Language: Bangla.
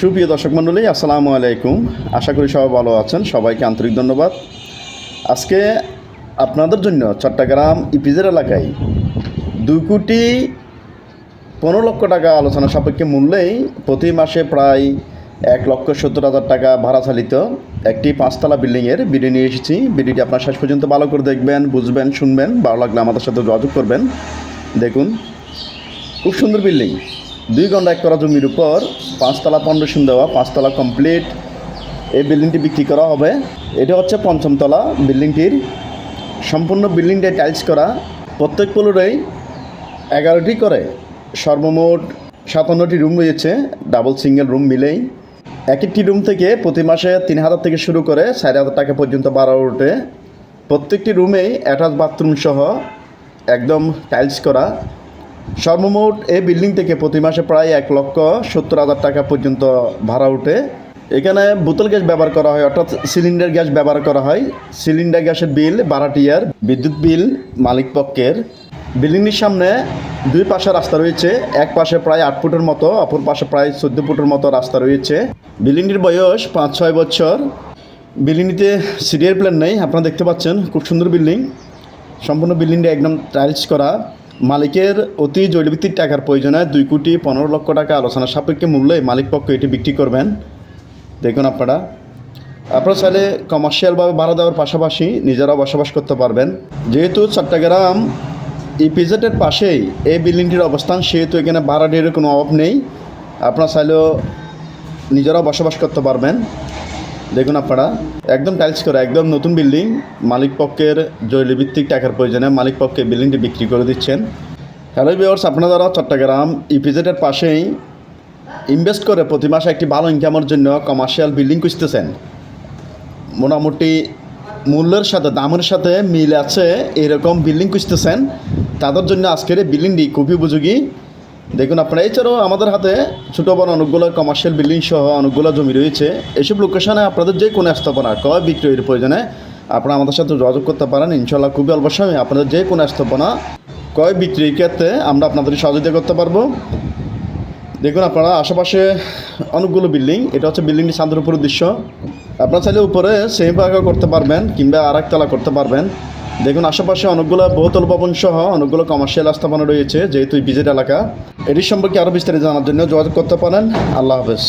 সুপ্রিয় দর্শক মণ্ডলী, আসসালামু আলাইকুম। আশা করি সবাই ভালো আছেন। সবাইকে আন্তরিক ধন্যবাদ। আজকে আপনাদের জন্য চট্টগ্রাম ইপিজের এলাকায় দুই কোটি পনেরো লক্ষ টাকা আলোচনা সাপেক্ষে মূল্যেই প্রতি মাসে প্রায় এক লক্ষ সত্তর হাজার টাকা ভাড়া চালিত একটি পাঁচতলা বিল্ডিংয়ের ভিডিও নিয়ে এসেছি। ভিডিওটি আপনার শেষ পর্যন্ত ভালো করে দেখবেন, বুঝবেন, শুনবেন, ভালো লাগলে আমাদের সাথে যোগাযোগ করবেন। দেখুন, খুব সুন্দর বিল্ডিং। দুই ঘণ্টা এক করা জমির উপর পাঁচতলা ফাউন্ডেশন দেওয়া, পাঁচতলা কমপ্লিট এই বিল্ডিংটি বিক্রি করা হবে। এটা হচ্ছে পঞ্চমতলা বিল্ডিংটির সম্পূর্ণ বিল্ডিংটা টাইলস করা। প্রত্যেক ফ্লোরেই এগারোটি করে সর্বমোট সাতান্নটি রুম রয়েছে। ডাবল সিঙ্গেল রুম মিলেই। এক একটি রুম থেকে প্রতি মাসে তিন হাজার থেকে শুরু করে চার হাজার টাকা পর্যন্ত বাড়া ওঠে। প্রত্যেকটি রুমেই অ্যাটাচ বাথরুম সহ একদম টাইলস করা। সর্বমোট এই বিল্ডিং থেকে প্রতি মাসে প্রায় এক লক্ষ সত্তর হাজার টাকা পর্যন্ত ভাড়া ওঠে এখানে বোতল গ্যাস ব্যবহার করা হয়, অর্থাৎ সিলিন্ডার গ্যাস ব্যবহার করা হয়। সিলিন্ডার গ্যাসের বিল বারাটিয়ার বিদ্যুৎ বিল, মালিক পক্ষের। বিল্ডিংটির সামনে দুই পাশে রাস্তা রয়েছে, এক পাশে প্রায় আট ফুটের মতো, অপর পাশে প্রায় চোদ্দ ফুটের মতো রাস্তা রয়েছে। বিল্ডিংটির বয়স পাঁচ, ছয় বছর। বিল্ডিংটিতে সিরিয়াল প্ল্যান নেই, আপনারা দেখতে পাচ্ছেন, খুব সুন্দর বিল্ডিং। সম্পূর্ণ বিল্ডিংটা একদম টাইলস করা। মালিকের অতি জৈলভিত্তিক টাকার প্রয়োজনে দুই কোটি পনেরো লক্ষ টাকা আলোচনা সাপেক্ষে মূল্যে মালিক পক্ষ এটি বিক্রি করবেন। দেখুন আপনারা। আপনারা চাইলে কমার্শিয়ালভাবে ভাড়া দেওয়ার পাশাপাশি নিজেরা বসবাস করতে পারবেন। যেহেতু চট্টগ্রাম ইপিজেটের পাশেই এই বিল্ডিংটির অবস্থান, সেহেতু এখানে ভাড়া ভাড়াটির কোনো অভাব নেই। আপনারা চাইলেও নিজেরাও বসবাস করতে পারবেন। দেখুন আপনারা, একদম টাইলস করা, একদম নতুন বিল্ডিং মালিক পক্ষের জৈলভিত্তিক টাকার প্রয়োজনে মালিক পক্ষে বিল্ডিংটি বিক্রি করে দিচ্ছেন। হ্যালো বিয়ার্স আপনারা চট্টগ্রাম ইপিজেটের পাশেই ইনভেস্ট করে প্রতি মাসে একটি ভালো ইনকামের জন্য কমার্শিয়াল বিল্ডিং খুঁজতেছেন। মোটামুটি মূল্যের সাথে, দামের সাথে মিল আছে, এরকম বিল্ডিং খুঁজতেছেন। তাদের জন্য আজকের বিল্ডিংটি খুবই উপযোগী। দেখুন, আপনারা এছাড়াও আমাদের হাতে ছোটো বড় অনেকগুলো কমার্শিয়াল বিল্ডিং সহ অনেকগুলো জমি রয়েছে। এসব লোকেশনে আপনাদের যে কোনো স্থাপনা, ক্রয় বিক্রয়ের প্রয়োজনে আপনারা আমাদের সাথে যোগাযোগ করতে পারেন। ইনশাল্লাহ খুবই অল্প সময়ে আপনাদের যে কোনো স্থাপনা, ক্রয় বিক্রির ক্ষেত্রে আমরা আপনাদের সহযোগিতা করতে পারব। দেখুন, আপনারা আশেপাশে অনেকগুলো বিল্ডিং এটা হচ্ছে বিল্ডিংটি উপরের দৃশ্য আপনারা চাইলে উপরে সেমি পাকা করতে পারবেন কিংবা আর করতে পারবেন। দেখুন, আশেপাশে অনেকগুলো বহুতল ভবন সহ অনেকগুলো কমার্শিয়াল স্থাপনা রয়েছে, যেহেতু বিজেট এলাকা। এটির সম্পর্কে আরও বিস্তারিত জানার জন্য যোগাযোগ করতে পারেন। আল্লাহ হাফেজ।